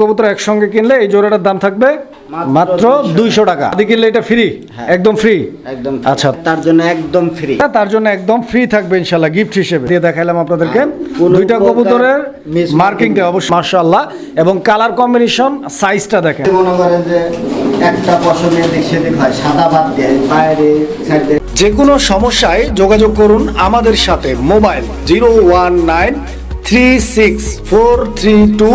কবুতর একসঙ্গে কিনলে এই জোড়াটার দাম থাকবে মাত্র মাত্র 200 দুইশো টাকা। আদি কিনলে এটা ফ্রি হ্যাঁ। একদম ফ্রি একদম আচ্ছা। তার জন্য একদম ফ্রি তার জন্য একদম ফ্রি থাকবে ইনশাল্লাহ গিফট হিসেবে। দিয়ে দেখাইলাম আপনাদেরকে। দুইটা কবুতরের মার্কিংটা অবশ্যই মার্শাল্লাহ এবং কালার কম্বিনেশন সাইজটা দেখেন। মনে করেন যে একটা পশম এদিক সেদিক হয় সাদা বাদ দিয়ে বাইরে সাইডে যে কোনো সমস্যায় যোগাযোগ করুন আমাদের সাথে mobile zero one nine three six four three two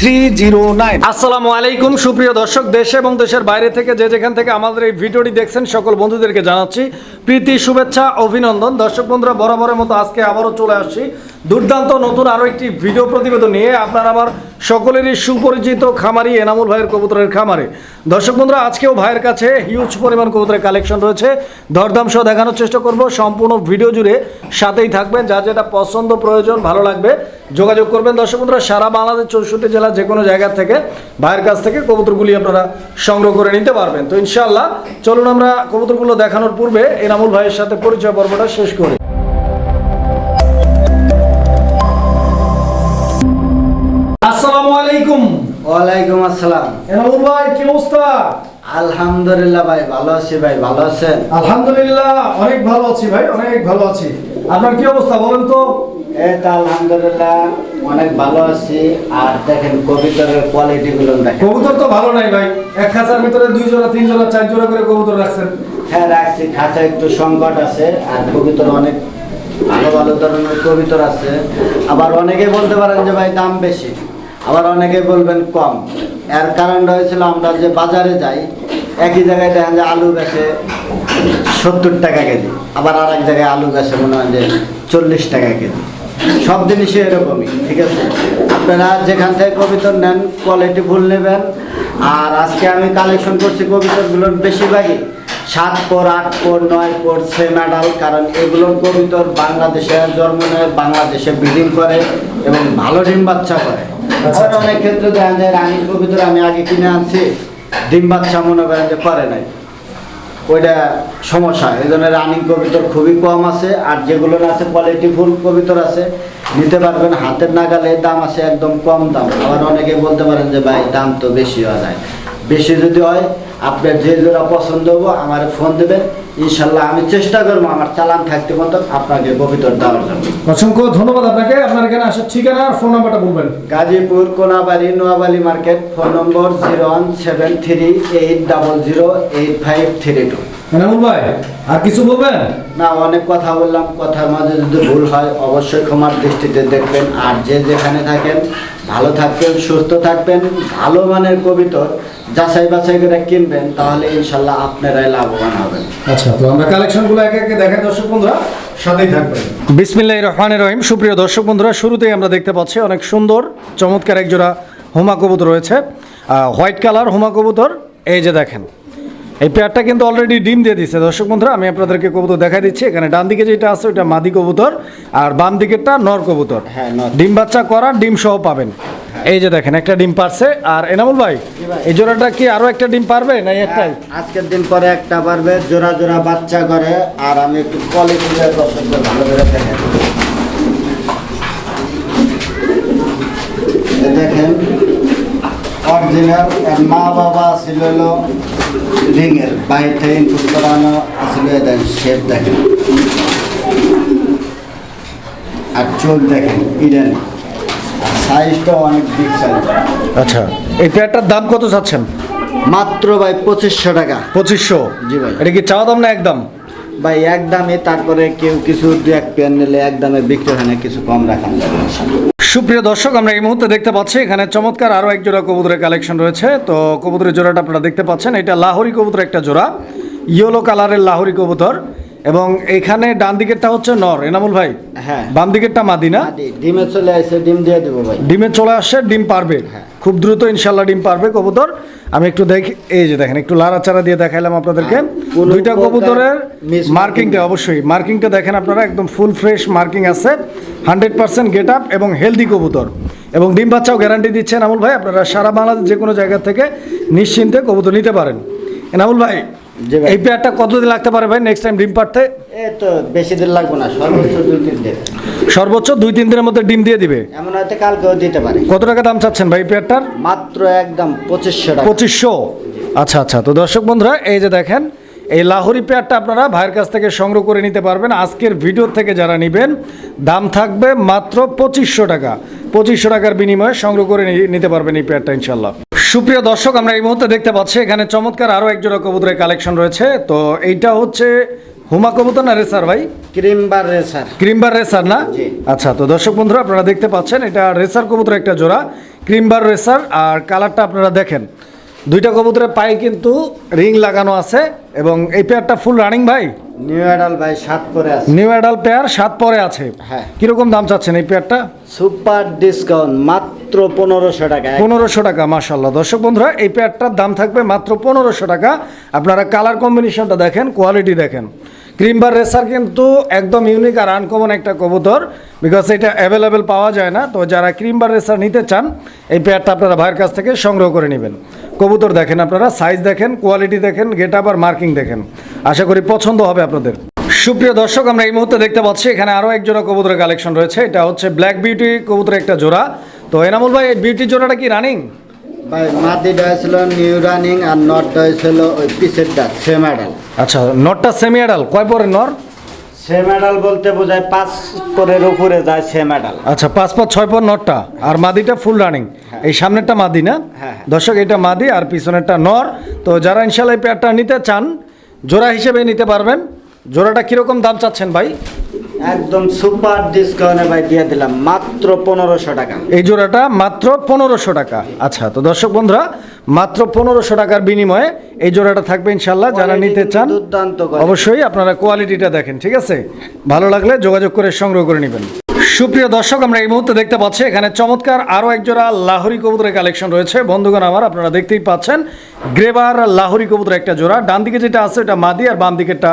three zero nine আসসালামু আলাইকুম, সুপ্রিয় দর্শক, দেশে এবং দেশের বাইরে থেকে যে যেখান থেকে আমাদের এই ভিডিওটি দেখছেন, সকল বন্ধুদেরকে জানাচ্ছি প্রীতি, শুভেচ্ছা, অভিনন্দন। দর্শক বন্ধুরা, বরাবরের মতো আজকে আবারও চলে আসছি। দুর্দান্ত নতুন আরও একটি ভিডিও প্রতিবেদন নিয়ে। আপনার আমার সকলেরই সুপরিচিত খামারি এনামুল ভাইয়ের কবুতরের খামারে। দর্শক বন্ধুরা, আজকেও ভাইয়ের কাছে হিউজ পরিমাণ কবুতরের কালেকশন রয়েছে। দরদাম সহ দেখানোর চেষ্টা করব। সম্পূর্ণ ভিডিও জুড়ে সাথেই থাকবেন। যা যেটা পছন্দ প্রয়োজন, ভালো লাগবে, যোগাযোগ করবেন। দর্শক বন্ধুরা, সারা বাংলাদেশ চৌষট্টি জেলা যে কোনো জায়গা থেকে ভাইয়ের কাছ থেকে কবুতরগুলি আপনারা সংগ্রহ করে নিতে পারবেন। তো ইনশাআল্লাহ, চলুন আমরা কবুতরগুলো দেখানোর পূর্বে এনামুল ভাইয়ের সাথে পরিচয় পর্বটা শেষ করি। ওয়ালাইকুম আসসালাম। এনামুল ভাই কি অবস্থা? আলহামদুলিল্লাহ ভাই ভালো আছি ভাই ভালো আছেন? আলহামদুলিল্লাহ অনেক ভালো আছি ভাই অনেক ভালো আছি। আপনার কি অবস্থা বলেন তো? এই তো আলহামদুলিল্লাহ অনেক ভালো আছি। আর দেখেন কবিতার কোয়ালিটি গুলো দেখেন। কবুতর তো ভালো নাই ভাই। এক খাঁচার ভিতরে দুই জোড়া তিন জোড়া চার জোড়া করে কবুতর রাখছেন। হ্যাঁ রাখছি। খাঁচা একটু সংকট আছে। আর কবিতর অনেক ভালো ভালো ধরনের কবিতর আছে। আবার অনেকে বলতে পারেন যে ভাই দাম বেশি। আবার অনেকে বলবেন কম। এর কারণটা হয়েছিল আমরা যে বাজারে যাই, একই জায়গায় দেখেন যে আলু বেছে সত্তর টাকা কেজি, আবার আর এক জায়গায় আলু বেছে মনে হয় যে চল্লিশ টাকা কেজি। সব জিনিসই এরকমই, ঠিক আছে? আপনারা যেখান থেকে কবিতর নেন কোয়ালিটি ভুল নেবেন। আর আজকে আমি কালেকশন করছি কবিতরগুলোর বেশিরভাগই সাত পর, আট পর, নয় পর সে মেডাল কারণ এগুলোর কবিতর বাংলাদেশে জন্ম নেয়, বাংলাদেশে ব্রিডিং করে এবং ভালো ডিম বাচ্চা করে। আবার অনেক ক্ষেত্রে দেখা যায় রানীর কবিতর আমি আগে কিনে আনছি, ডিম বাচ্চা মনে করেন যে পারে নাই। ওইটা সমস্যা, এই জন্য রানিং কবিতর খুবই কম আছে, আর যেগুলো আছে কোয়ালিটি ফুল কবিতর আছে। নিতে পারবেন, হাতের নাগালে দাম আছে একদম কম দাম। আবার অনেকে বলতে পারেন যে ভাই দাম তো বেশি হওয়া যায় বেশি যদি হয় আপনার যে জোড়া পছন্দ হব আমার ফোন দেবেন। ইনশাল্লাহ আমি চেষ্টা করব আমার চালান থাকতে মতো আপনাকে কবিতর দেওয়ার জন্য। অসংখ্য ধন্যবাদ আপনাকে। আপনার এখানে আসার ঠিকানা আর ফোন নাম্বারটা বলবেন। Gazipur Konabari Noyabari market phone number zero one seven three eight double zero eight five three two Enamul ভাই আর কিছু বলবেন? না অনেক কথা বললাম। কথার মাঝে যদি ভুল হয় অবশ্যই ক্ষমার দৃষ্টিতে দেখবেন। আর যে যেখানে থাকেন ভালো থাকবেন সুস্থ থাকবেন ভালো মানের কবিতর। যাচাই বাছাই করে কিনবেন তাহলে ইনশাল্লাহ আপনারাই লাভবান হবেন। আচ্ছা তো আমরা কালেকশনগুলো একে একে দেখাই। দর্শক বন্ধুরা সাথেই থাকবেন। বিসমিল্লাহির রহমানির রহিম। সুপ্রিয় দর্শক বন্ধুরা শুরুতেই আমরা দেখতে পাচ্ছি অনেক সুন্দর চমৎকার এক জোড়া হোমা কবুতর রয়েছে। হোয়াইট কালার হোমা কবুতর এই যে দেখেন। এই পেয়ারটা কিন্তু অলরেডি ডিম দিয়ে দিচ্ছে দর্শক বন্ধুরা আমি আপনাদেরকে কবুতর দেখাই দিচ্ছি। এখানে ডান দিকে যেটা আছে ওইটা মাদি কবুতর আর বাম দিকেরটা নর কবুতর। হ্যাঁ, ডিম বাচ্চা করা ডিম সহ পাবেন। এই যে দেখেন একটা ডিম পারছে। আর এনামুল ভাই এই জোড়াটা কি আরও একটা ডিম পারবে না একটাই? আজকের দিন পরে একটা পারবে জোড়া জোড়া বাচ্চা করে। আর আমি একটু কোয়ালিটি দর্শকদের ভালো করে দেখেন দেখেন অরিজিনাল মা বাবা ছিল রিংয়ের বাইরে থেকে ইনপুট করানো ছিল দেখেন শেপ দেখেন। আর চোখ দেখেন ইডেন সাইজটা অনেক বিগ সাইজ আচ্ছা এই পেয়ারটার দাম কত চাচ্ছেন? মাত্র ভাই পঁচিশশো টাকা। পঁচিশশো? জি ভাই। এটা কি চাওয়া দাম না একদম ভাই এক দামে তারপরে কেউ কিছু দু এক পেন নিলে এক দামে বিক্রি হয় না কিছু কম রাখা সুপ্রিয় দর্শক আমরা এই মুহূর্তে দেখতে পাচ্ছি এখানে চমৎকার আরও এক জোড়া কবুতরের কালেকশন রয়েছে। তো কবুতরের জোড়াটা আপনারা দেখতে পাচ্ছেন এটা লাহোরি কবুতর একটা জোড়া। ইয়েলো কালারের লাহোরি কবুতর। এবং এখানে ডান দিকেরটা হচ্ছে নর। এনামুল ভাই হ্যাঁ। বাম দিকেরটা মাদিনা ডিমে চলে আসে ডিম দিয়ে দেবো ভাই। ডিমে চলে আসছে ডিম পারবে। হ্যাঁ। খুব দ্রুত ইনশাল্লাহ ডিম পারবে কবুতর। আমি একটু দেখি এই যে দেখেন একটু লাড়াচাড়া দিয়ে দেখাইলাম আপনাদেরকে। কোনো দুইটা কবুতরের মার্কিংটা অবশ্যই। মার্কিংটা দেখেন আপনারা একদম ফুল ফ্রেশ মার্কিং আছে। হান্ড্রেড পার্সেন্ট গেট আপ এবং হেলদি কবুতর। এবং ডিম বাচ্চাও গ্যারান্টি দিচ্ছেন আমুল ভাই আপনারা সারা বাংলাদেশ যে কোনো জায়গা থেকে নিশ্চিন্তে কবুতর নিতে পারেন। এনামুল ভাই। এই পেয়ারটা কতদিন লাগতে পারে ভাই? নেক্সট টাইম ডিম পারতে এ তো বেশি দিন লাগবে না সর্বোচ্চ দুই তিন দিন। সর্বোচ্চ দুই তিন দিনের মধ্যে ডিম দিয়ে দিবে? এমন হয়তো কালকেও দিতে পারে। কত টাকা দাম চাচ্ছেন ভাই পেয়ারটার? মাত্র একদম পঁচিশশো টাকা। পঁচিশশো? আচ্ছা আচ্ছা। তো দর্শক বন্ধুরা এই যে দেখেন এই লাহোরি পেয়ারটা আপনারা ভাইয়ের কাছ থেকে সংগ্রহ করে নিতে পারবেন। আজকের ভিডিও থেকে যারা নেবেন দাম থাকবে মাত্র পঁচিশশো টাকা। পঁচিশশো টাকার বিনিময়ে সংগ্রহ করে নিতে পারবেন এই পেয়ারটা ইনশাল্লাহ সুপ্রিয় দর্শক আমরা এই মুহূর্তে দেখতে পাচ্ছি এখানে চমৎকার আরও এক জোড়া কবুতরের কালেকশন রয়েছে। তো এইটা হচ্ছে হুমা কবুতর না রেসার ভাই? Cream bar racer. Cream bar racer না? আচ্ছা তো দর্শক বন্ধুরা আপনারা দেখতে পাচ্ছেন এটা রেসার কবুতর একটা জোড়া ক্রিমবার রেসার আর কালারটা আপনারা দেখেন। দুইটা কবুতরের পায়ে কিন্তু রিং লাগানো আছে এবং এই পেয়ারটা ফুল রানিং ভাই। নিউ অ্যাডাল ভাই সাত পরে আছে। নিউ অ্যাডাল পেয়ার সাত পরে আছে। হ্যাঁ। কীরকম দাম চাচ্ছেন এই পেয়ারটা সুপার ডিসকাউন্ট মাত্র পনেরোশো টাকা। পনেরোশো টাকা মাশাল্লাহ দর্শক বন্ধুরা এই পেয়ারটার দাম থাকবে মাত্র পনেরোশো টাকা। আপনারা কালার কম্বিনেশনটা দেখেন কোয়ালিটি দেখেন। ক্রিমবার রেসার কিন্তু একদম ইউনিক আর আনকমন একটা কবুতর বিকজ এটা অ্যাভেলেবেল পাওয়া যায় না। তো যারা ক্রিমবার রেসার নিতে চান, এই পেয়ারটা আপনারা ভাইয়ের কাছ থেকে সংগ্রহ করে নেবেন। কবুতর দেখেন আপনারা সাইজ দেখেন কোয়ালিটি দেখেন গেট আপ আর মার্কিং দেখেন। আশা করি পছন্দ হবে আপনাদের। সুপ্রিয় দর্শক, আমরা এই মুহূর্তে দেখতে পাচ্ছি, এখানে আরও এক জোড়া কবুতরের কালেকশন রয়েছে। এটা হচ্ছে ব্ল্যাক বিউটি কবুতরের একটা জোড়া। তো এনামুল ভাই, এই বিউটি জোড়াটা কি রানিং ভাই মাটিটা হয়েছিল নিউ রানিং আর নটটা হয়েছিল ওই পিসেরটা সেম অ্যাডাল আচ্ছা নটটা সেমি অ্যাডাল কয় পরে নর? সেম অ্যাডাল বলতে বোঝায় পাঁচ পরের উপরে যায় সেম অ্যাডাল আচ্ছা পাঁচ পাঁচ ছয় পর নটটা আর মাদিটা ফুল রানিং এই সামনেরটা মাদি না? হ্যাঁ। দর্শক এটা মাদি আর পিছনেরটা নর। তো যারা ইনশাল্লাহ এই পেয়ারটা নিতে চান জোড়া হিসেবে নিতে পারবেন। জোড়াটা কীরকম দাম চাচ্ছেন ভাই? একদম সুপার ডিসকাউন্টে ভাই দিয়ে দিলাম মাত্র পনেরোশো টাকা। এই জোড়াটা মাত্র পনেরোশো টাকা। আচ্ছা তো দর্শক বন্ধুরা মাত্র পনেরোশো টাকার বিনিময়ে এই জোড়াটা থাকবে ইনশাল্লাহ যারা নিতে চান অবশ্যই আপনারা কোয়ালিটিটা দেখেন ঠিক আছে? ভালো লাগলে যোগাযোগ করে সংগ্রহ করে নেবেন। সুপ্রিয় দর্শক আমরা এই মুহূর্তে দেখতে পাচ্ছি এখানে চমৎকার আরও এক জোড়া লাহোরি কবুতরের কালেকশন রয়েছে। বন্ধুগণ আমার আপনারা দেখতেই পাচ্ছেন গ্রেবার লাহোরি কবুতর একটা জোড়া। ডান দিকে যেটা আছে এটা মাদি আর বাম দিকেরটা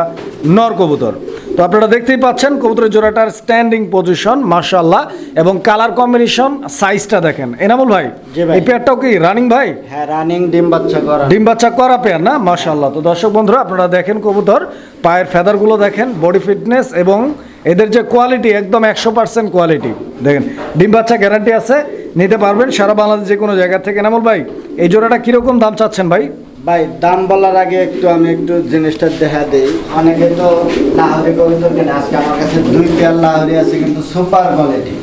নর কবুতর। তো আপনারা দেখতেই পাচ্ছেন কবুতরের জোড়াটার স্ট্যান্ডিং পজিশন মার্শাল্লাহ এবং কালার কম্বিনেশন সাইজটা দেখেন। এনামুল ভাই ভাই। এই পেয়ারটাও কি রানিং ভাই? হ্যাঁ রানিং ডিম বাচ্চা করা। ডিম বাচ্চা করা পেয়ার না? মাশাল্লাহ তো দর্শক বন্ধুরা আপনারা দেখেন কবুতর পায়ের ফেদারগুলো দেখেন বডি ফিটনেস এবং এদের যে কোয়ালিটি একদম একশো পার্সেন্ট কোয়ালিটি দেখেন, ডিম বাচ্চা গ্যারান্টি আছে, নিতে পারবেন সারা বাংলাদেশ যে কোনো জায়গা থেকে। নামল ভাই, এই জোড়াটা কীরকম দাম চাচ্ছেন ভাই? ভাই, দাম বলার আগে একটু আমি একটু জিনিসটা দেখা দেই। অনেকে তো লাহরি কবিতর আজকে আমার কাছে দুই পেয়ার লাহরি আছে, কিন্তু সুপার কোয়ালিটি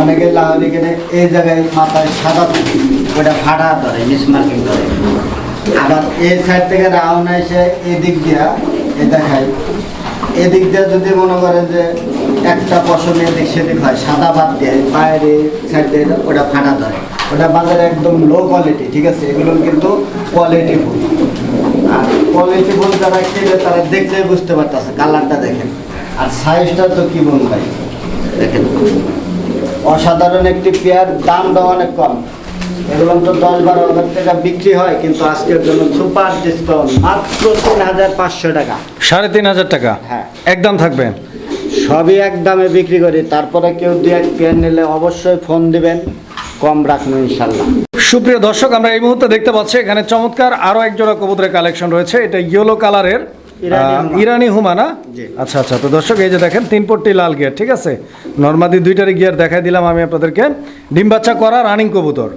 অনেকে লাহরি কেনে এই জায়গায় মাথায় সাদা ওটা ফাটা ধরে মিসমার্কিং ধরে আবার এই সাইড থেকে রাউন্ড এসে এদিক দিয়া, এ দেখায় এদিক দিয়ে যদি মনে করেন যে একটা পশম এদিক সেদিক হয়, সাদা বাদ দিয়ে বাইরে সাইড দিয়ে ওটা ফাটা ধরে। ওটা বাজারে একদম লো কোয়ালিটি ঠিক আছে? এগুলো কিন্তু কোয়ালিটি ফুল। আর কোয়ালিটি ফুল যারা খেলে, তারা দেখলেই বুঝতে পারতেছে, কালারটা দেখেন। আর সাইজটা তো কি বল ভাই? দেখেন। অসাধারণ একটি পেয়ার দামটা অনেক কম। এগুলো তো দশ বারো হাজার টাকা বিক্রি হয় কিন্তু আজকের জন্য সুপার ডিসকাউন্ট মাত্র তিন হাজার পাঁচশো টাকা। সাড়ে তিন হাজার টাকা? হ্যাঁ। একদম থাকবে? সবই এক দামে বিক্রি করি তারপরে কেউ দু এক পেয়ার নিলে অবশ্যই ফোন দিবেন কম রাখব ইনশাল্লাহ। সুপ্রিয় দর্শক আমরা এই মুহূর্তে দেখতে পাচ্ছি এখানে চমৎকার আরও একজোড়া কবুতরের কালেকশন রয়েছে এটা ইয়েলো কালারের ইরানি আহ, হুমা। ইরানি হুমা না? আচ্ছা আচ্ছা তো দর্শক এই যে দেখেন তিন পট্টি লাল গিয়ার ঠিক আছে? নর্মাদি দুইটারই গিয়ার দেখাই দিলাম আমি আপনাদেরকে। ডিম বাচ্চা করা রানিং কবুতর।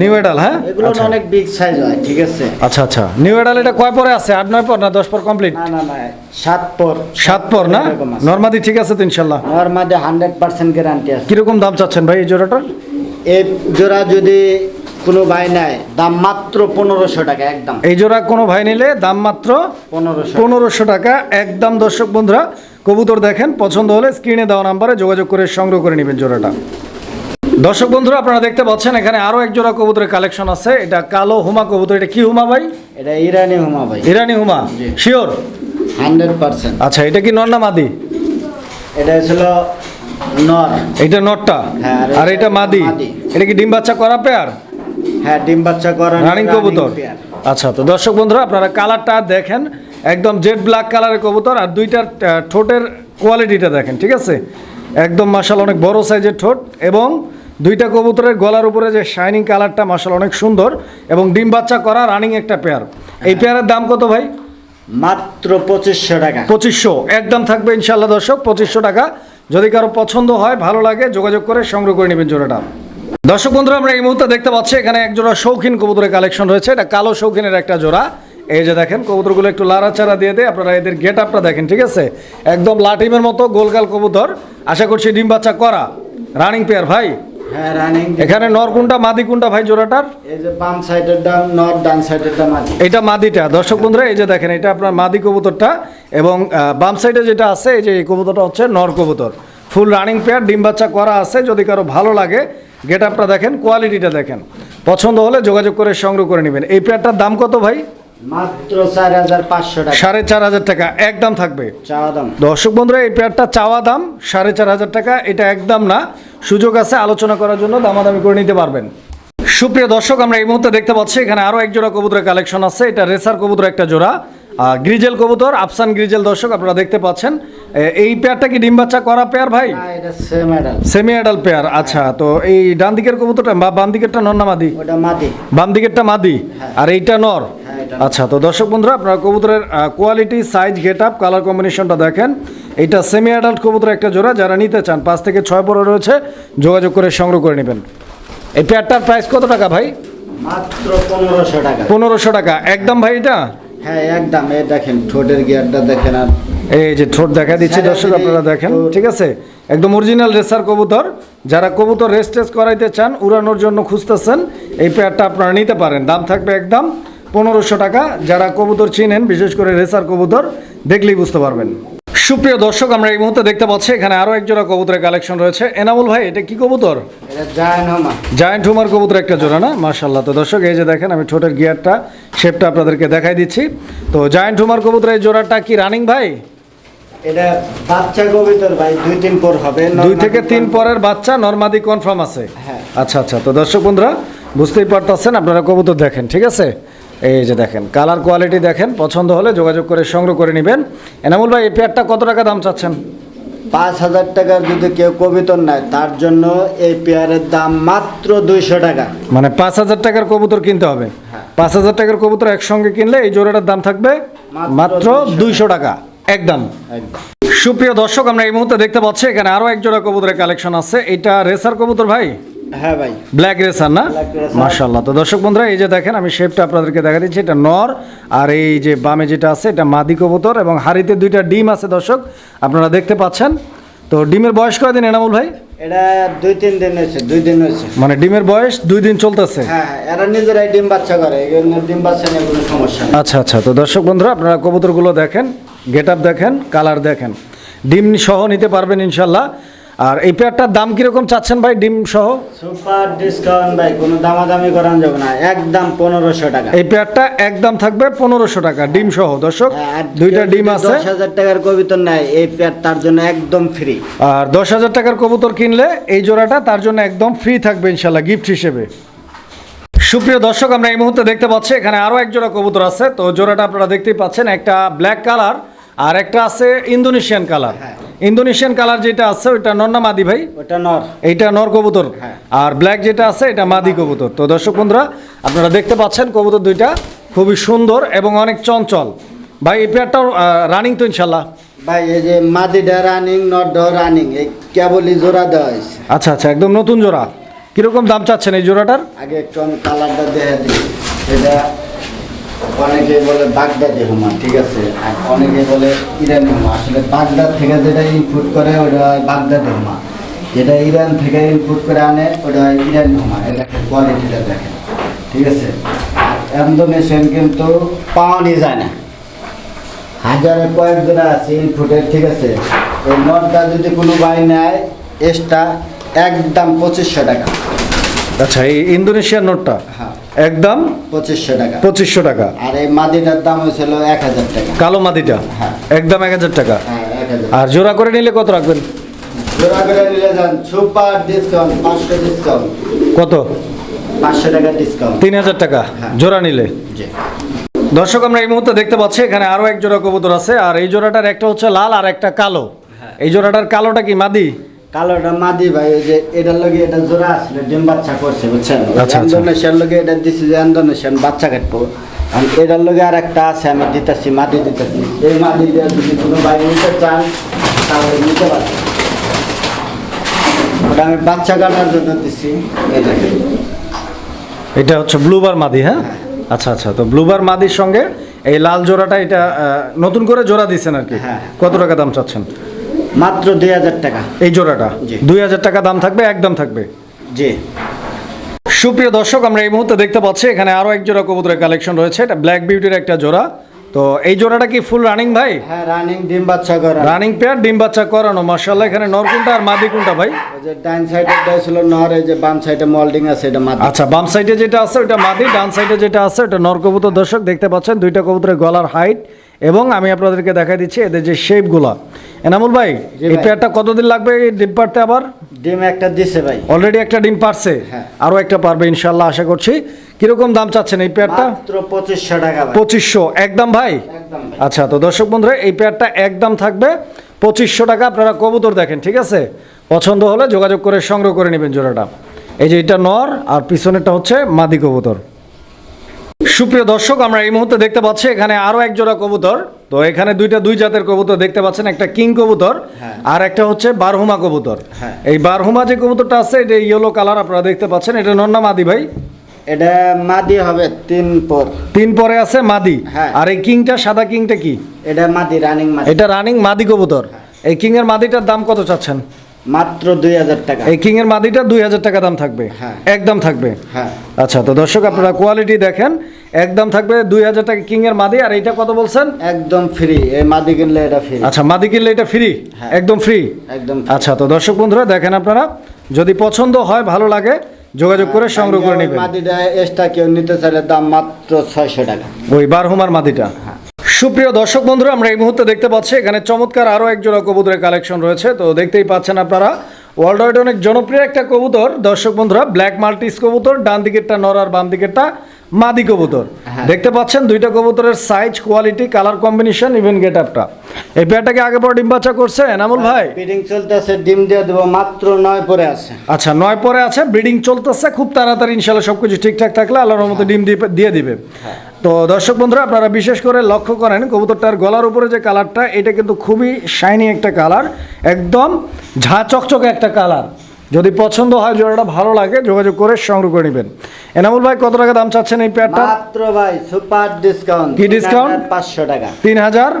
নিউ এডাল হ্যাঁ? এগুলো আচ্ছা। অনেক বিগ সাইজ হয় ঠিক আছে? আচ্ছা আচ্ছা। নিউ এডাল এটা কয় পরে আছে? আট নয় পর না দশ পর কমপ্লিট না না না সাত পর। সাত পর না? নর্মাদি ঠিক আছে তো ইনশাল্লাহ। হান্ড্রেড পার্সেন্ট গ্যারান্টি আছে। কীরকম দাম চাচ্ছেন ভাই এই জোড়াটার? এই জোড়া যদি কোনো ভাই নেয় দাম মাত্র পনেরোশো টাকা একদম। এই জোড়া কোনো ভাই নিলে দাম মাত্র পনেরোশো। পনেরোশো টাকা। একদম দর্শক বন্ধুরা কবুতর দেখেন পছন্দ হলে স্ক্রিনে দেওয়া নাম্বারে যোগাযোগ করে সংগ্রহ করে নেবেন জোড়াটা। দর্শক বন্ধুরা আপনারা দেখতে পাচ্ছেন এখানে আরও এক জোড়া কবুতরের কালেকশন আছে। এটা কালো হুমা কবুতর। এটা কি হুমা ভাই? এটা ইরানি হুমা ভাই। ইরানি হুমা? Sure hundred percent. আচ্ছা এটা কি নর না মাদি? এটা ছিল নর। এটা নটটা হ্যাঁ, আর এটা মাদি। এটা কি ডিম বাচ্চা করা পেয়ার? হ্যাঁ ডিম বাচ্চা করা রানিং কবুতর। আচ্ছা তো দর্শক বন্ধুরা আপনারা কালারটা দেখেন। একদম জেড ব্ল্যাক কালারের কবুতর আর দুইটার ঠোঁটের কোয়ালিটিটা দেখেন ঠিক আছে? একদম মাসাল অনেক বড় সাইজের ঠোঁট এবং দুইটা কবুতরের গলার উপরে যে শাইনিং কালারটা মাসাল অনেক সুন্দর এবং ডিম বাচ্চা করা রানিং একটা পেয়ার এই পেয়ারের দাম কত ভাই? মাত্র পঁচিশশো টাকা। পঁচিশশো। একদম থাকবে ইনশাল্লাহ দর্শক পঁচিশশো টাকা। যদি কারও পছন্দ হয় ভালো লাগে যোগাযোগ করে সংগ্রহ করে নেবেন জোড়াটা। দর্শক বন্ধুরা আমরা এই মুহূর্তে দেখতে পাচ্ছি এখানে এক জোড়া শৌখিন কবুতরের কালেকশন রয়েছে। এটা কালো শৌখিনের একটা জোড়া। এই যে দেখেন কবুতরগুলো একটু লাড়াচাড়া দিয়ে দেয়। আপনারা এদের গেট আপটা দেখেন ঠিক আছে? একদম লাটিমের মতো গোলগাল কবুতর। আশা করছি ডিম বাচ্চা করা। রানিং পেয়ার ভাই। হ্যাঁ এখানে নর কোনটা মাদি কোনটা ভাই জোড়াটার? এই যে বাম সাইডের দাম নর্থ ডান সাইডের দাম এটা মাদিটা। দর্শক বন্ধুরা এই যে দেখেন এটা আপনার মাদি কবুতরটা এবং বাম সাইডে যেটা আছে এই যে এই কবুতরটা হচ্ছে নর কবুতর। ফুল রানিং পেয়ার ডিম বাচ্চা করা আছে যদি কারও ভালো লাগে গেট আপটা দেখেন কোয়ালিটিটা দেখেন। পছন্দ হলে যোগাযোগ করে সংগ্রহ করে নেবেন। এই পেয়ারটার দাম কত ভাই? মাত্র চার হাজার পাঁচশো টাকা। সাড়ে চার হাজার টাকা একদম থাকবে। চাওয়া দাম। দর্শক বন্ধুরা এই পেয়ারটা চাওয়া দাম সাড়ে চার হাজার টাকা এটা একদম না। সুযোগ আছে আলোচনা করার জন্য দামাদামি করে নিতে পারবেন। সুপ্রিয় দর্শক আমরা এই মুহূর্তে দেখতে পাচ্ছি এখানে আরও এক জোড়া কবুতরের কালেকশন আছে। এটা রেসার কবুতর একটা জোড়া। গ্রিজেল কবুতর আফসান গ্রিজেল দর্শক আপনারা দেখতে পাচ্ছেন। এই পেয়ারটা কি ডিম বাচ্চা করা পেয়ার ভাই? সেম অ্যাডাল পেয়ার আচ্ছা তো এই ডান দিকের কবুতরটা বা বাম দিকেরটা নর না মাদি? বাম দিকেরটা মাদি আর এইটা নর? হ্যাঁ, আচ্ছা তো দর্শক বন্ধুরা আপনারা কবুতরের quality size get up colour কম্বিনেশনটা দেখেন। এটা সেমি অ্যাডাল্ট কবুতর একটা জোড়া যারা নিতে চান পাঁচ থেকে ছয় পরে রয়েছে যোগাযোগ করে সংগ্রহ করে নেবেন। এই পেয়ারটার প্রাইস কত টাকা ভাই? মাত্র পনেরোশো টাকা। পনেরোশো টাকা। একদম ভাই এটা? হ্যাঁ একদম এই দেখেন ঠোঁটের গিয়ারটা দেখেন আর এই যে ঠোঁট দেখা দিচ্ছে সাইডে দর্শক আপনারা দেখেন ঠিক আছে? একদম অরিজিনাল রেসার কবুতর। যারা কবুতর রেস টেস করাইতে চান উড়ানোর জন্য খুঁজতেছেন এই পেয়ারটা আপনারা নিতে পারেন। দাম থাকবে একদম পনেরোশো টাকা। যারা কবুতর চিনেন বিশেষ করে রেসার কবুতর দেখলেই বুঝতে পারবেন। সুপ্রিয় দর্শক আমরা এই মুহূর্তে দেখতে পাচ্ছি এখানে আরও এক জোড়া কবুতরের কালেকশন রয়েছে। এনামুল ভাই এটা কি কবুতর? জায়েন্ট হুমার কবুতর একটা জোড়া না? মার্শাল্লাহ তো দর্শক এই যে দেখেন আমি ঠোঁটের গিয়ারটা শেপটা আপনাদেরকে দেখাই দিচ্ছি। তো জায়েন্ট হুমার কবুতর এই জোড়াটা কি রানিং ভাই? এটা বাচ্চা কবিতর ভাই দুই দিন পর হবে দুই থেকে তিন পরের বাচ্চা নর্মাদি কনফার্ম আছে। হ্যাঁ। আচ্ছা আচ্ছা। তো দর্শক বন্ধুরা বুঝতেই পারতেছেন আপনারা কবুতর দেখেন ঠিক আছে? এই যে দেখেন কালার কোয়ালিটি দেখেন পছন্দ হলে যোগাযোগ করে সংগ্রহ করে নেবেন। এনামুল ভাই এই পেয়ারটা কত টাকা দাম চাচ্ছেন? পাঁচ হাজার টাকার যদি কেউ কবিতর নেয় তার জন্য এই পেয়ারের দাম মাত্র দুইশো টাকা। মানে পাঁচ হাজার টাকার কবুতর কিনতে হবে। হ্যাঁ। পাঁচ হাজার টাকার কবুতর একসঙ্গে কিনলে এই জোড়াটার দাম থাকবে মাত্র মাত্র 200 দুইশো টাকা একদম। একদম। সুপ্রিয় দর্শক আমরা এই মুহূর্তে দেখতে পাচ্ছি এখানে আরও এক জোড়া কবুতরের কালেকশন আছে। এটা রেসার কবুতর ভাই? হ্যাঁ ভাই। ব্ল্যাক রেসার না। মার্শাল্লাহ তো দর্শক বন্ধুরা এই যে দেখেন আমি শেপটা আপনাদেরকে দেখা দিচ্ছি এটা নর আর এই যে বামে যেটা আছে এটা মাদি কবুতর এবং হাড়িতে দুইটা ডিম আছে দর্শক আপনারা দেখতে পাচ্ছেন। তো ডিমের বয়স কয়দিন এনামুল ভাই? এটা দুই তিন দিন হয়েছে দুই দিন হয়েছে। মানে ডিমের বয়স দুই দিন চলতেছে? হ্যাঁ এরা নিজেরাই ডিম বাচ্চা করে ডিম বাচ্চা নিয়ে কোনো সমস্যা আচ্ছা আচ্ছা। তো দর্শক বন্ধুরা আপনারা কবুতরগুলো দেখেন গেট আপ দেখেন কালার দেখেন। ডিম সহ নিতে পারবেন ইনশাল্লাহ আর এই পেয়ারটার দাম কীরকম চাচ্ছেন ভাই ডিম সহ? সুপার ডিসকাউন্ট ভাই কোনো দামাদামি করান যাবে না একদম পনেরোশো টাকা। এই পেয়ারটা একদম থাকবে পনেরোশো টাকা ডিম সহ দর্শক? হ্যাঁ, দুইটা ডিম আছে। দশ হাজার টাকার কবুতর নেয় এই পেয়ার তার জন্য একদম ফ্রি আর দশ হাজার টাকার কবুতর কিনলে এই জোড়াটা তার জন্য একদম ফ্রি থাকবে ইনশাল্লাহ গিফট হিসেবে। সুপ্রিয় দর্শক আমরা এই মুহূর্তে দেখতে পাচ্ছি এখানে আরও এক জোড়া কবুতর আছে। তো জোড়াটা আপনারা দেখতেই পাচ্ছেন একটা ব্ল্যাক কালার আর একটা আছে ইন্দোনেশিয়ান কালার। হ্যাঁ। ইন্দোনেশিয়ান কালার যেটা আছে ওইটা নন্না মাদি ভাই? ওটা নর। এইটা নর কবুতর। হ্যাঁ। আর ব্ল্যাক যেটা আছে এটা মাদি কবুতর। তো দর্শক বন্ধুরা আপনারা দেখতে পাচ্ছেন কবুতর দুইটা খুবই সুন্দর এবং অনেক চঞ্চল। ভাই এই পেয়ারটাও রানিং তো ইনশাল্লাহ ভাই এই যে মাদিটা রানিং নটটাও রানিং এই কেবলই জোড়া দেওয়া হয়েছে। আচ্ছা আচ্ছা একদম নতুন জোড়া। কীরকম দাম চাচ্ছেন এই জোড়াটার? আগে একটু আমি কালারটা দেখে দিই। এটা অনেকে বলে বাগদাদি হুমা ঠিক আছে? আর অনেকে বলে ইরানি হুমা। আসলে বাগদাদ থেকে যেটা ইনপুট করে ওটা হয় বাগদাদি হুমা। যেটা ইরান থেকে ইনপুট করে আনে ওটা হয় ইরানি হুমা। এটা কোয়ালিটিটা দেখেন ঠিক আছে? আর ইন্দোনেশিয়ান কিন্তু পাওয়ানি যায় না হাজারে কয়েক জোড়া আছে ইনপুটের ঠিক আছে? এই নটটা যদি কোনো বাই নেয় এক্সট্রা একদম পঁচিশশো টাকা। আচ্ছা এই ইন্দোনেশিয়ার নোটটা? হ্যাঁ। একদম পঁচিশশো টাকা। পঁচিশশো টাকা। আর এই মাদিটার দাম হয়েছিল এক হাজার টাকা। কালো মাদিটা? হ্যাঁ। একদম এক হাজার টাকা। হ্যাঁ এক হাজার আর জোড়া করে নিলে কত রাখবেন? জোড়া করে নিলে যান সুপার ডিসকাউন্ট পাঁচশো ডিসকাউন্ট কত? পাঁচশো টাকা ডিসকাউন্ট তিন হাজার টাকা। হ্যাঁ। জোড়া নিলে। দর্শক আমরা এই মুহূর্তে দেখতে পাচ্ছি এখানে আরও এক জোড়া কবুতর আছে। আর এই জোড়াটার একটা হচ্ছে লাল আর একটা কালো। এই জোড়াটার কালোটা কি মাদি? কালোটা মাদি ভাই ওই যে এটার লগে এটা জোড়া আসলে ডিম বাচ্চা করছে বুঝছেন? আচ্ছা, আচ্ছা। ইন্দোনেশিয়ার লগে এটা দিছি যে ইন্দোনেশিয়ান বাচ্চা কাটবো। আর এটার লগে আর একটা আছে আমি দিতেছি মাদি দিতেছি। এই মাদি দিয়ে যদি কোনো ভাই নিতে চান তাহলে নিতে পারবেন ওটা আমি বাচ্চা কাটার জন্য এই দেখেন। এটা হচ্ছে ব্লুবার মাদি হ্যাঁ? আচ্ছা আচ্ছা তো ব্লুবার মাদির সঙ্গে এই লাল জোড়াটা এটা নতুন করে জোড়া দিচ্ছেন আর কি? হ্যাঁ। কত টাকা দাম চাচ্ছেন? মাত্র দুই হাজার টাকা। এই জোড়াটা। দুই হাজার টাকা দাম থাকবে একদম থাকবে? জি। সুপ্রিয় দর্শক আমরা এই মুহূর্তে দেখতে পাচ্ছি এখানে আরও এক জোড়া কবুতরের কালেকশন রয়েছে। এটা ব্ল্যাক বিউটির একটা জোড়া। তো এই জোড়াটা কি ফুল রানিং ভাই? হ্যাঁ রানিং ডিম বাচ্চা করা। রানিং পেয়ার ডিম বাচ্চা করানো মার্শাল্লাহ এখানে নর কোনটা আর মাদি কোনটা ভাই? যে ডাইন সাইডে ছিল নর এই যে বাম সাইডে মল্ডিং আছে এটা মাথা আচ্ছা বাম সাইডে যেটা আছে ওটা মাদি ডান সাইডে যেটা আছে ওটা নর কবুতর। দর্শক দেখতে পাচ্ছেন দুইটা কবুতরের গলার হাইট এবং আমি আপনাদেরকে দেখাই দিচ্ছি এদের যে শেপগুলা এনামুল ভাই এই পেয়ারটা কতদিন লাগবে ডিম পারতে আবার? ডিম একটা দিছে ভাই। অলরেডি একটা ডিম পারছে হ্যাঁ। আরও একটা পারবে ইনশাল্লাহ আশা করছি। কীরকম দাম চাচ্ছেন এই পেয়ারটা মাত্র পঁচিশশো টাকা ভাই। পঁচিশশো। একদম ভাই? একদম ভাই। আচ্ছা তো দর্শক বন্ধুরা এই পেয়ারটা একদম থাকবে। পঁচিশশো টাকা আপনারা কবুতর দেখেন ঠিক আছে? পছন্দ হলে যোগাযোগ করে সংগ্রহ করে নেবেন জোড়াটা। এই যে এটা নর আর পিছনেরটা হচ্ছে মাদি কবুতর। সুপ্রিয় দর্শক আমরা এই মুহূর্তে দেখতে পাচ্ছি এখানে আরও এক জোড়া কবুতর। তো এখানে দুইটা দুই জাতের কবুতর দেখতে পাচ্ছেন একটা কিং কবুতর হ্যাঁ। আর একটা হচ্ছে বারহুমা কবুতর। হ্যাঁ। এই বারহুমা যে কবুতরটা আছে এটা ইয়েলো কালার আপনারা দেখতে পাচ্ছেন। এটা নন্না মাদি ভাই? এটা মাদি হবে তিন পর। তিন পরে আছে মাদি। হ্যাঁ। আর এই কিংটা সাদা কিংটা কি? এটা মাদি রানিং মাদি। এটা রানিং মাদি কবুতর। এই কিং এর মাদিটার দাম কত চাচ্ছেন? মাত্র দুই হাজার টাকা। এই কিং এর মাদিটা দুই হাজার টাকা দাম থাকবে। একদম থাকবে। হ্যাঁ। আচ্ছা তো দর্শক আপনারা কোয়ালিটি দেখেন। একদম থাকবে দুই হাজার টাকা কিং এর মাদি আর এইটা কত বলছেন? একদম ফ্রি এই মাদি কিনলে এটা ফ্রি আচ্ছা মাদি কিনলে এটা ফ্রি হ্যাঁ। একদম ফ্রি একদম আচ্ছা তো দর্শক বন্ধুরা দেখেন আপনারা যদি পছন্দ হয় ভালো লাগে যোগাযোগ করে সংগ্রহ করে নেবেন। মাদিটা এক্সট্রা কেউ নিতে চাইলে দাম মাত্র ছয়শো টাকা। ওই বারহুমার মাদিটা। সুপ্রিয় দর্শক বন্ধুরা আমরা এই মুহূর্তে দেখতে পাচ্ছি এখানে চমৎকার আরও এক জোড়া কবুতরের কালেকশন রয়েছে। তো দেখতেই পাচ্ছেন আপনারা ওয়ার্ল্ড ওয়াইড অনেক জনপ্রিয় একটা কবুতর। দর্শক বন্ধুরা ব্ল্যাক মাল্টিস কবুতর ডান দিকেরটা নর আর বাম দিকেরটা। মাদি কবুতর। হ্যাঁ। দেখতে পাচ্ছেন দুইটা কবুতরের size quality colour combination even get আপটা এই পেয়ারটাকে আগে পর ডিম বাচ্চা করছে এনামুল ভাই? ব্রিডিং চলতেছে ডিম দিয়ে দেবো মাত্র নয় পরে আছে। আচ্ছা নয় পরে আছে ব্রিডিং চলতেছে খুব তাড়াতাড়ি ইনশাল্লাহ সব কিছু ঠিকঠাক থাকলে আল্লাহর মতো ডিম দিয়ে দিয়ে দিবে। তো দর্শক বন্ধুরা আপনারা বিশেষ করে লক্ষ্য করেন কবুতরটার গলার উপরে যে কালারটা এটা কিন্তু খুবই শাইনি একটা কালার একদম ঝা চকচকে একটা কালার যদি পছন্দ হয় জোড়াটা ভালো লাগে যোগাযোগ করে সংগ্রহ করে নেবেন। এনামুল ভাই কত টাকা দাম চাচ্ছেন এই পেয়ারটা মাত্র ভাই সুপার ডিসকাউন্ট কি discount? পাঁচশো টাকা। তিন হাজার?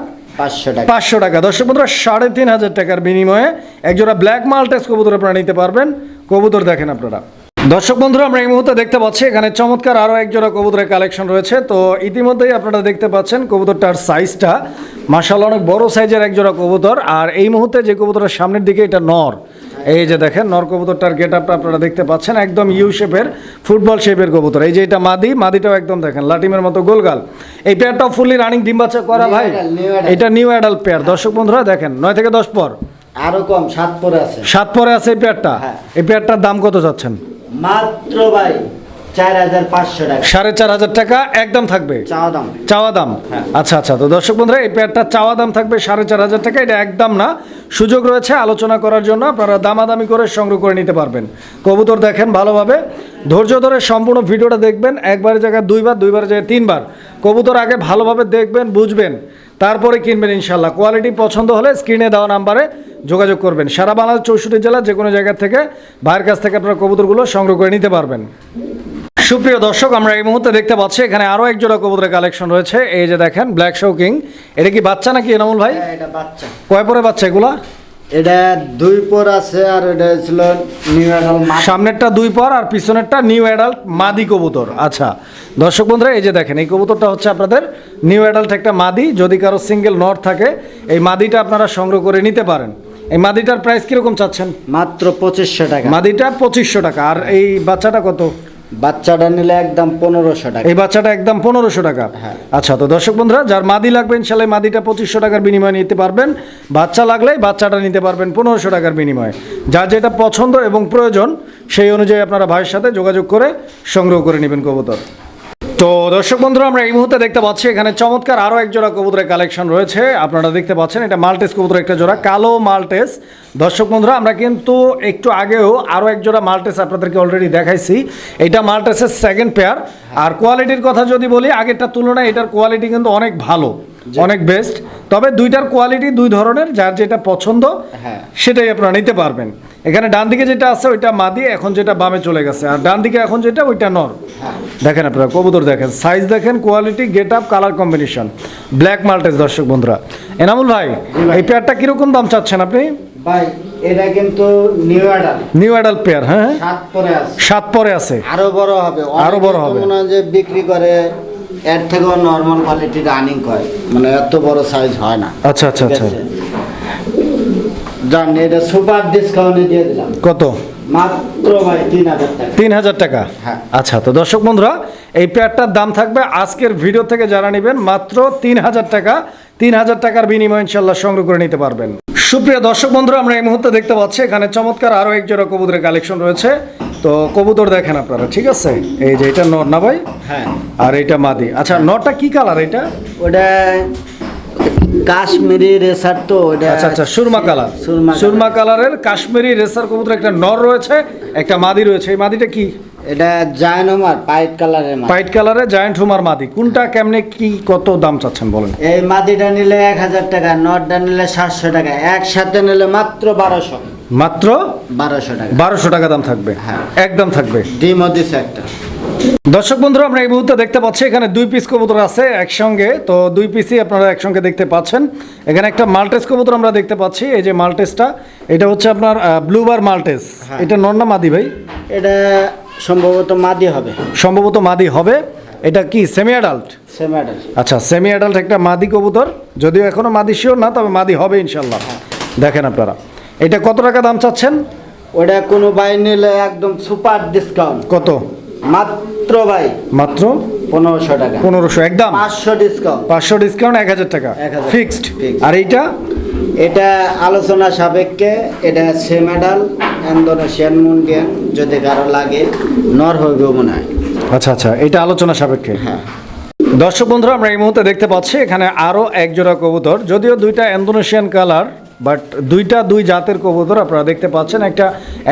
পাঁচশো টাকা। দর্শক বন্ধুরা সাড়ে তিন হাজার টাকার বিনিময়ে একজোড়া ব্ল্যাক মাল্টেস কবুতর আপনারা নিতে পারবেন। কবুতর দেখেন আপনারা। দর্শক বন্ধুরা আমরা এই মুহূর্তে দেখতে পাচ্ছি এখানে চমৎকার আরও এক জোড়া কবুতরের কালেকশন রয়েছে। তো ইতিমধ্যেই আপনারা দেখতে পাচ্ছেন কবুতরটার সাইজটা মার্শাল অনেক বড় সাইজের এক জোড়া কবুতর। আর এই মুহূর্তে যে কবুতরের সামনের দিকে এটা নর। এই যে দেখেন নর কবুতরটার গেট আপটা আপনারা দেখতে পাচ্ছেন একদম ইউ শেপের ফুটবল শেপের কবুতর। এই যে এটা মাদি মাদিটাও একদম দেখেন লাটিমের মতো গোলগাল। এই পেয়ারটাও ফুললি রানিং ডিম বাচ্চা করা ভাই? এটা নিউ অ্যাডাল্ট পেয়ার দর্শক বন্ধুরা দেখেন নয় থেকে দশ পর। আরও কম সাত পরে আছে। সাত পরে আছে এই পেয়ারটা হ্যাঁ। এই পেয়ারটার দাম কত যাচ্ছেন মাত্র ভাই সাড়ে চার হাজার টাকা একদম থাকবে? চাওয়া দাম। চাওয়া দাম? হ্যাঁ। আচ্ছা আচ্ছা। তো দর্শক বন্ধুরা এই পেয়ারটা চাওয়া দাম থাকবে সাড়ে চার হাজার টাকা। এটা একদম না। সুযোগ রয়েছে আলোচনা করার জন্য। আপনারা দামাদামি করে সংগ্রহ করে নিতে পারবেন। কবুতর দেখেন ভালোভাবে। ধৈর্য ধরে সম্পূর্ণ ভিডিওটা দেখবেন। একবারের জায়গায় দুইবার দুইবার জায়গায় তিনবার। কবুতর আগে ভালোভাবে দেখবেন বুঝবেন। তারপরে কিনবেন ইনশাল্লাহ কোয়ালিটি পছন্দ হলে স্ক্রিনে দেওয়া নাম্বারে যোগাযোগ করবেন। সারা বাংলাদেশ চৌষট্টি জেলা যে কোনো জায়গা থেকে ভাইয়ের কাছ থেকে আপনারা কবুতরগুলো সংগ্রহ করে নিতে পারবেন। সুপ্রিয় দর্শক আমরা এই মুহূর্তে দেখতে পাচ্ছি এখানে আরও এক জোড়া কবুতরের কালেকশন রয়েছে। এই যে দেখেন ব্ল্যাক শৌকিং এটা কি বাচ্চা নাকি এনামুল ভাই? হ্যাঁ, এটা বাচ্চা। কয় পরে বাচ্চা এগুলা? এটা দুই পর আছে আর এটা ছিল নিউ অ্যাডাল সামনেরটা দুই পর আর পিছনেরটা নিউ অ্যাডাল্ট মাদি কবুতর। আচ্ছা দর্শক বন্ধুরা এই যে দেখেন এই কবুতরটা হচ্ছে আপনাদের নিউ অ্যাডাল্ট একটা মাদি। যদি কারও সিঙ্গেল নট থাকে এই মাদিটা আপনারা সংগ্রহ করে নিতে পারেন। এই মাদিটার প্রাইস কীরকম চাচ্ছেন? মাত্র পঁচিশশো টাকা। মাদিটা পঁচিশশো টাকা। আর এই বাচ্চাটা কত? বাচ্চাটা নিলে একদম পনেরোশো টাকা। এই বাচ্চাটা একদম পনেরোশো টাকা। হ্যাঁ। আচ্ছা তো দর্শক বন্ধুরা যার মাদি লাগবে ইনশাল্লাহ মাদিটা পঁচিশশো টাকার বিনিময়ে নিতে পারবেন। বাচ্চা লাগলেই বাচ্চাটা নিতে পারবেন পনেরোশো টাকার বিনিময়ে। যার যেটা পছন্দ এবং প্রয়োজন সেই অনুযায়ী আপনারা ভাইয়ের সাথে যোগাযোগ করে সংগ্রহ করে নেবেন কবুতর। তো দর্শক বন্ধুরা আমরা এই মুহূর্তে দেখতে পাচ্ছি এখানে চমৎকার আরও এক জোড়া কবুতরের কালেকশন রয়েছে। আপনারা দেখতে পাচ্ছেন এটা মাল্টেস কবুতর একটা জোড়া কালো মাল্টেস। দর্শক বন্ধুরা আমরা কিন্তু একটু আগেও আরও এক জোড়া মাল্টেস আপনাদেরকে অলরেডি দেখাইছি। এটা মাল্টেসের সেকেন্ড পেয়ার আর কোয়ালিটির কথা যদি বলি আগেরটার তুলনায় এটার কোয়ালিটি কিন্তু অনেক ভালো অনেক বেস্ট তবে দুইটার কোয়ালিটি দুই ধরনের যার যেটা পছন্দ হ্যাঁ। সেটাই আপনারা নিতে পারবেন। এখানে ডান দিকে যেটা আছে ওইটা মাদি এখন যেটা বামে চলে গেছে। আর ডান দিকে এখন যেটা ওইটা নর। হ্যাঁ। দেখেন আপনারা কবুতর দেখেন সাইজ দেখেন quality get up colour combination black Maltese দর্শক বন্ধুরা। এনামুল ভাই। এই পেয়ারটা কীরকম দাম চাচ্ছেন আপনি? ভাই এটা কিন্তু নিউ পেয়ার হ্যাঁ সাত পরে আছে। সাত পরে আছে। আরও বড় হবে। আরও বড় হবে। মনে হয় যে বিক্রি করে এর থেকেও নর্মাল কোয়ালিটির রানিং করে। মানে এত বড় সাইজ হয় না। আচ্ছা আচ্ছা আচ্ছা? জান এটা সুপার ডিসকাউন্টে দিয়ে দিলাম। কত? তিন হাজার টাকা। হ্যাঁ। আচ্ছা তো দর্শক বন্ধুরা এই পেয়ারটার দাম থাকবে আজকের ভিডিও থেকে যারা নেবেন মাত্র তিন হাজার টাকা। তিন হাজার টাকার বিনিময়ে ইনশাল্লাহ সংগ্রহ করে নিতে পারবেন। সুপ্রিয় দর্শক বন্ধুরা আমরা এই মুহূর্তে দেখতে পাচ্ছি এখানে চমৎকার আরও এক জোড়া কবুতরের কালেকশন রয়েছে। তো কবুতর দেখেন আপনারা ঠিক আছে? এই যে এটা নর না ভাই? হ্যাঁ। আর এটা মাদি। আচ্ছা নরটা কি কালার এটা? ওটা কাশ্মীরি রেসার তো আচ্ছা আচ্ছা সুরমা কালার। সুরমা কালারের কাশ্মীরি রেসার কবুতর একটা নর রয়েছে একটা মাদি রয়েছে। এই মাদিটা কি? এটা জায়নমার পাইট কালারের হোয়াইট কালারে জায়ান্ট হুমার মাদি। কোনটা কেমনে কি কত দাম চাচ্ছেন বলেন? এই মাদিটা নিলে এক হাজার টাকা নটটা নিলে সাতশো টাকা একসাথে নিলে মাত্র বারোশো। মাত্র বারোশো টাকা। বারোশো টাকা দাম থাকবে। হ্যাঁ। একদম থাকবে। ডিমও দিছে একটা। দর্শক বন্ধুরা আমরা এই মুহূর্তে দেখতে পাচ্ছি এখানে দুই পিস কবুতর আছে একসঙ্গে। তো দুই পিসই আপনারা একসঙ্গে দেখতে পাচ্ছেন। এখানে একটা মাল্টেস কবুতর আমরা দেখতে পাচ্ছি এই যে মাল্টেসটা। এটা হচ্ছে আপনার ব্লুবার মাল্টেস। হ্যাঁ। এটা নন্না মাদি ভাই? এটা সম্ভবত মাদি হবে। সম্ভবত মাদি হবে। এটা কি সেমি অ্যাডাল্ট সে ম্যাডাল আচ্ছা সেমি অ্যাডাল্ট একটা মাদি কবুতর। যদিও এখনও মাদি শিওর না তবে মাদি হবে ইনশাল্লাহ দেখেন আপনারা। এটা কত টাকা দাম চাচ্ছেন? ওটা কোনো বাই নিলে একদম সুপার ডিসকাউন্ট কত? মাত্র ভাই। মাত্র? পনেরোশো টাকা। পনেরোশো একদম। পাঁচশো ডিসকাউন্ট পাঁচশো ডিসকাউন্ট এক হাজার টাকা। 1000 ফিক্সড আর এইটা? এটা আলোচনা সাপেক্ষে এটা সে মেডাল ইন্দোনেশিয়ান মুন্ডিয়ান যদি কারও লাগে নর হইবে মনে হয়। আচ্ছা আচ্ছা এটা আলোচনা সাপেক্ষে। হ্যাঁ। দর্শক বন্ধুরা আমরা এই মুহূর্তে দেখতে পাচ্ছি এখানে আরও এক জোড়া কবুতর যদিও দুইটা ইন্দোনেশিয়ান কালার বাট দুইটা দুই জাতের কবুতর আপনারা দেখতে পাচ্ছেন। একটা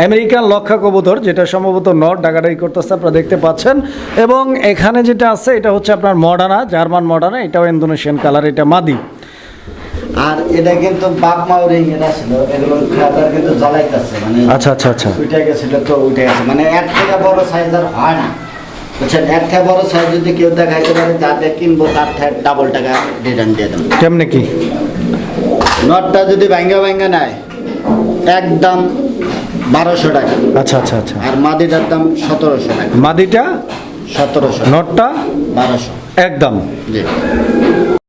আমেরিকান লক্ষা কবুতর যেটা সম্ভবত নট ডাকাডাকি করতেছে আপনারা দেখতে পাচ্ছেন। এবং এখানে যেটা আছে এটা হচ্ছে আপনার মডার্না জার্মান মডার্না এটাও ইন্দোনেশিয়ান কালার এটা মাদি। আর এটা কিন্তু বাপ মাও রিং এটা ছিল এগুলো খাতার কিন্তু জ্বালাইতেছে মানে আচ্ছা আচ্ছা আচ্ছা। উঠে গেছিল তো উঠে গেছে। মানে এর থেকে বড় সাইজ আর হয় না। বুঝছেন? এর থেকে বড় সাইজ যদি কেউ দেখাইতে পারে যাতে কিনবো তার থেকে ডাবল টাকা রিটার্ন দিয়ে দেবো। কেমনে কি? নটটা যদি ভাঙ্গা ভাঙ্গা নেয় একদম বারোশো টাকা। আচ্ছা আচ্ছা আচ্ছা। আর মাদিটার দাম সতেরোশো টাকা। মাদিটা? সতেরোশো। নটটা? বারোশো। একদম। জি।